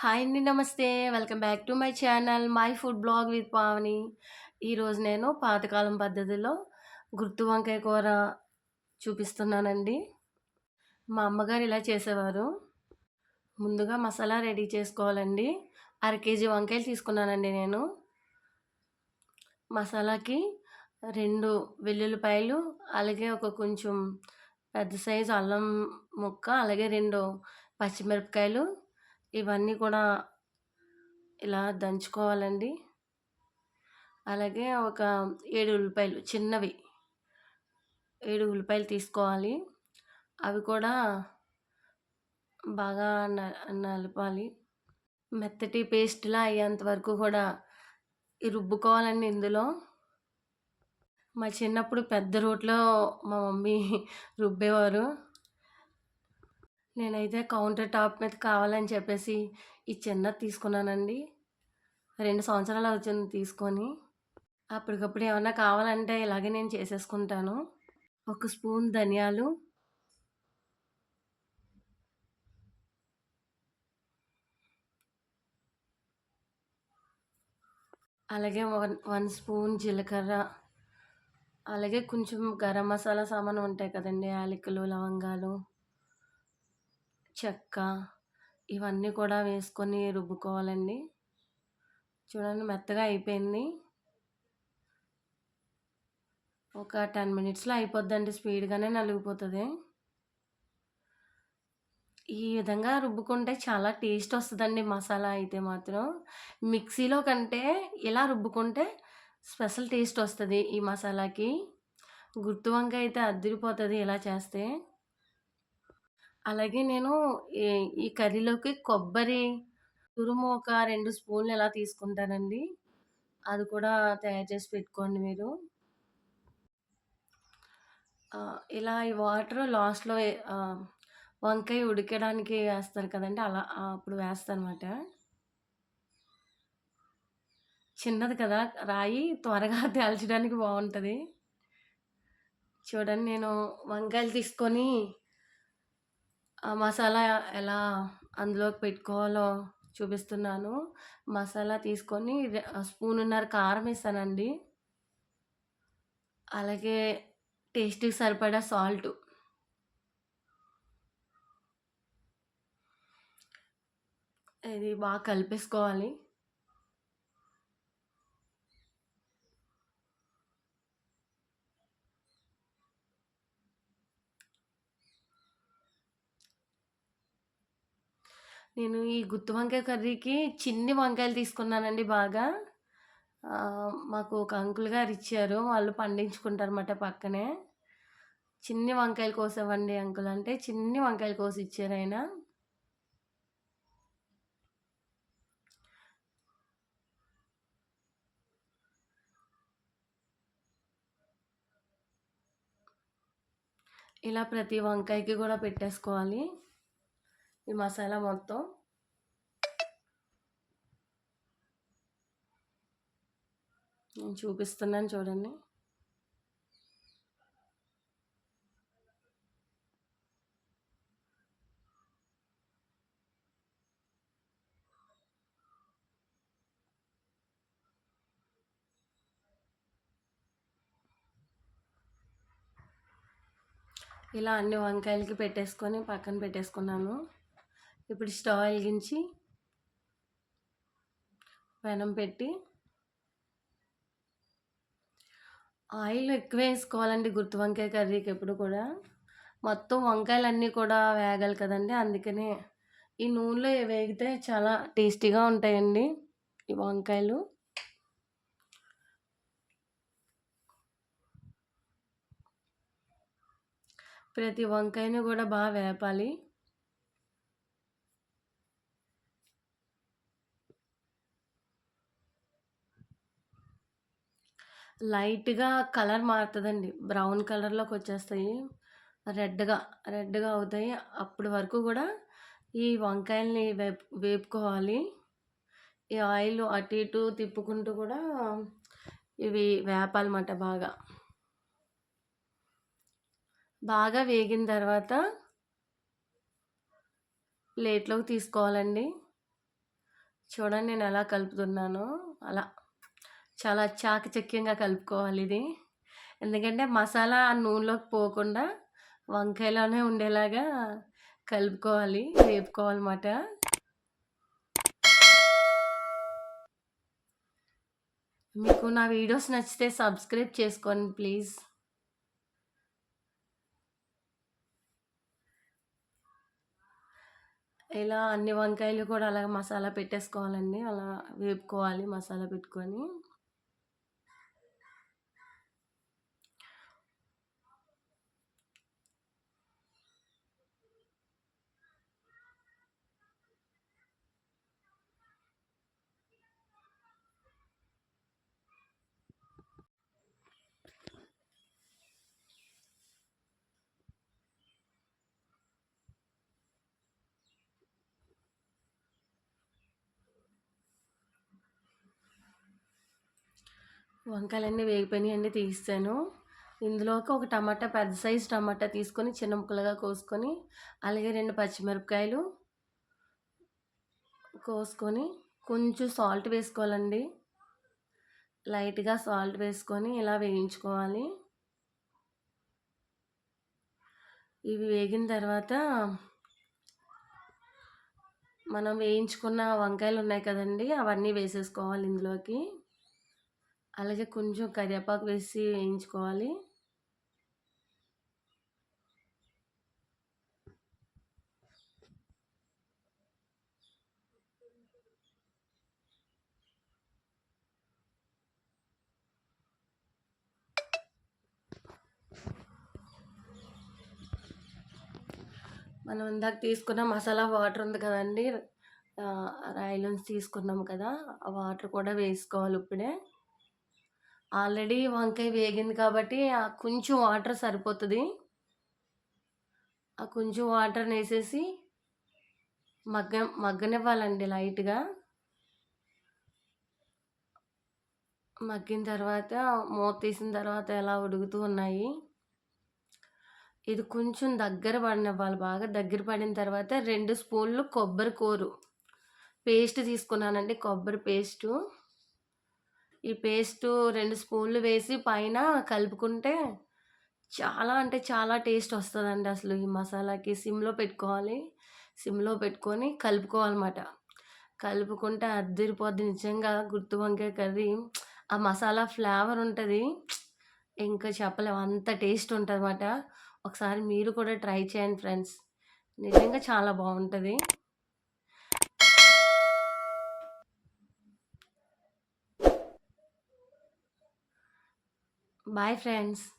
Hi అండి. నమస్తే. Welcome back to my channel my food blog with Pavani. ఈరోజు నేను పాతకాలం పద్ధతిలో గుర్తు వంకాయ కూర చూపిస్తున్నానండి. మా అమ్మగారు ఇలా చేసేవారు. ముందుగా మసాలా రెడీ చేసుకోవాలండి. అర కేజీ వంకాయలు తీసుకున్నానండి నేను. మసాలాకి రెండు వెల్లుల్లిపాయలు, అలాగే ఒక కొంచెం పెద్ద సైజు అల్లం ముక్క, అలాగే రెండు పచ్చిమిరపకాయలు ఇవన్నీ కూడా ఇలా దంచుకోవాలండి. అలాగే ఒక ఏడు ఉల్లిపాయలు చిన్నవి. ఏడు ఉల్లిపాయలు తీసుకోవాలి. అవి కూడా బాగా న నలపాలి. మెత్తటి పేస్ట్‌లా అయ్యేంత వరకు కూడా రుబ్బుకోవాలండి ఇందులో. మా చిన్నప్పుడు పెద్ద రోట్లో మా మమ్మీ రుబ్బేవారు. నేనైతే కౌంటర్ టాప్ మీద కావాలని చెప్పేసి ఈ చిన్నది తీసుకున్నానండి. రెండు సంవత్సరాలు అవుతుంది తీసుకొని. అప్పటికప్పుడు ఏమన్నా కావాలంటే ఇలాగే నేను చేసేసుకుంటాను. ఒక స్పూన్ ధనియాలు. అలాగే వన్ వన్ స్పూన్ జీలకర్ర. అలాగే కొంచెం గరం మసాలా సామాను ఉంటాయి కదండి యాలకులు, లవంగాలు. చెక్క ఇవన్నీ కూడా వేసుకొని రుబ్బుకోవాలండి. చూడండి మెత్తగా అయిపోయింది. ఒక 10 మినిట్స్‌లో అయిపోద్దండి. స్పీడ్‌గానే నలిగిపోతుంది ఈ విధంగా రుబ్బుకుంటే చాలా టేస్ట్ వస్తుందండి మసాలా అయితే మాత్రం. మిక్సీలో కంటే ఇలా రుబ్బుకుంటే స్పెషల్ టేస్ట్ వస్తుంది ఈ మసాలాకి. గుర్తు వంకాయ అయితే అదిరిపోతుంది ఇలా చేస్తే. అలాగే నేను ఈ ఈ కర్రీలోకి కొబ్బరి తురుము ఒక రెండు స్పూన్లు ఎలా తీసుకుంటానండి. అది కూడా తయారు చేసి పెట్టుకోండి మీరు. ఇలా ఈ వాటర్ లాస్ట్‌లో వంకాయ ఉడకడానికి వేస్తారు కదండి అలా అప్పుడు అప్పుడు వేస్తానమాట. చిన్నది కదా! రాయి త్వరగా తేల్చడానికి బాగుంటుంది చూడండి నేను వంకాయలు తీసుకొని ఆ మసాలా ఎలా అందులోకి పెట్టుకోవాలో చూపిస్తున్నాను. మసాలా తీసుకొని రె స్పూనున్నర కారం ఏసానండి. అలాగే టేస్ట్‌కి సరిపడా సాల్ట్ ఇది బాగా కలిపేసుకోవాలి. నేను ఈ గుత్తి వంకాయ కర్రీకి చిన్ని వంకాయలు తీసుకున్నానండి బాగా. మాకు ఒక అంకుల్ గారు ఇచ్చారు. వాళ్ళు పండించుకుంటారన్నమాట పక్కనే. చిన్ని వంకాయలు కోసవండి అంకుల్ అంటే చిన్ని వంకాయలు కోసి ఇచ్చారాయన. ఇలా ప్రతి వంకాయకి కూడా పెట్టేసుకోవాలి. ఈ మసాలా మొత్తం. నేను చూపిస్తున్నాను చూడండి. ఇలా అన్ని వంకాయలకి పెట్టేసుకొని పక్కన పెట్టేసుకున్నాను. ఇప్పుడు స్టవ్ వెలిగించి పెనం పెట్టి ఆయిల్ ఎక్కువ వేసుకోవాలండి గుర్తు వంకాయ కర్రీకి ఎప్పుడు కూడా. మొత్తం వంకాయలన్నీ కూడా వేగాలి కదండి అందుకనే ఈ నూనెలో వేగితే చాలా టేస్టీగా ఉంటాయండి ఈ వంకాయలు. ప్రతి వంకాయని కూడా బాగా వేపాలి. లైట్‌గా కలర్ మారుతదండి. బ్రౌన్ కలర్లోకి వచ్చేస్తాయి రెడ్‌గా, రెడ్‌గా అవుతాయి. అప్పటి వరకు కూడా ఈ వంకాయల్ని వేప్ వేపుకోవాలి. ఈ ఆయిల్ అటు ఇటు తిప్పుకుంటూ కూడా ఇవి వేపాలన్నమాట బాగా. బాగా వేగిన తర్వాత ప్లేట్‌లోకి తీసుకోవాలండి. చూడండి నేను ఎలా కలుపుతున్నానో అలా చాలా చాకచక్యంగా కలుపుకోవాలి ఇది. ఎందుకంటే మసాలా ఆ నూనెలోకి పోకుండా వంకాయలోనే ఉండేలాగా కలుపుకోవాలి వేపుకోవాలన్నమాట. మీకు నా వీడియోస్ నచ్చితే సబ్స్క్రైబ్ చేసుకోండి ప్లీజ్. ఇలా అన్ని వంకాయలు కూడా అలా మసాలా పెట్టేసుకోవాలండి. అలా వేపుకోవాలి మసాలా పెట్టుకొని. వంకాయలన్నీ వేగిపోయినాయండి తీస్తాను ఇందులోకి ఒక టమాటా పెద్ద సైజు టమాటా తీసుకొని చిన్న ముక్కలుగా కోసుకొని అలాగే రెండు పచ్చిమిరపకాయలు కోసుకొని కొంచెం సాల్ట్ వేసుకోవాలండి. లైట్గా సాల్ట్ వేసుకొని ఇలా వేయించుకోవాలి. ఇవి వేగిన తర్వాత మనం వేయించుకున్న వంకాయలు ఉన్నాయి కదండి అవన్నీ వేసేసుకోవాలి ఇందులోకి. అలాగే కొంచెం కరివేపాకు వేసి వేయించుకోవాలి. మనం ఇందాక తీసుకున్న మసాలా వాటర్ ఉంది కదండి రాయిలోంచి తీసుకున్నాం కదా ఆ వాటర్ కూడా వేసుకోవాలి ఇప్పుడే. ఆల్రెడీ వంకాయ వేగింది కాబట్టి ఆ కొంచెం వాటర్ సరిపోతుంది. ఆ కొంచెం వాటర్ వేసేసి మగ్గ మగ్గనివ్వాలండి లైట్గా. మగ్గిన తర్వాత మూత తీసిన తర్వాత ఎలా ఉడుకుతూ ఉన్నాయి. ఇది కొంచెం దగ్గర పడినవ్వాలి. బాగా దగ్గర పడిన తర్వాత రెండు స్పూన్లు కొబ్బరి కూరు. పేస్ట్ తీసుకున్నానండి కొబ్బరి పేస్టు. ఈ పేస్టు రెండు స్పూన్లు వేసి పైన కలుపుకుంటే చాలా అంటే చాలా టేస్ట్ వస్తుందండి అసలు ఈ మసాలాకి. సిమ్లో పెట్టుకోవాలి. సిమ్లో పెట్టుకొని కలుపుకోవాలన్నమాట. కలుపుకుంటే అద్దరిపోద్ది నిజంగా గుర్తు వంకాయ కర్రీ. ఆ మసాలా ఫ్లేవర్ ఉంటుంది. ఇంకా చెప్పలేము అంత టేస్ట్ ఉంటుంది అన్నమాట ఒకసారి మీరు కూడా ట్రై చేయండి ఫ్రెండ్స్. నిజంగా చాలా బాగుంటుంది. Bye, friends.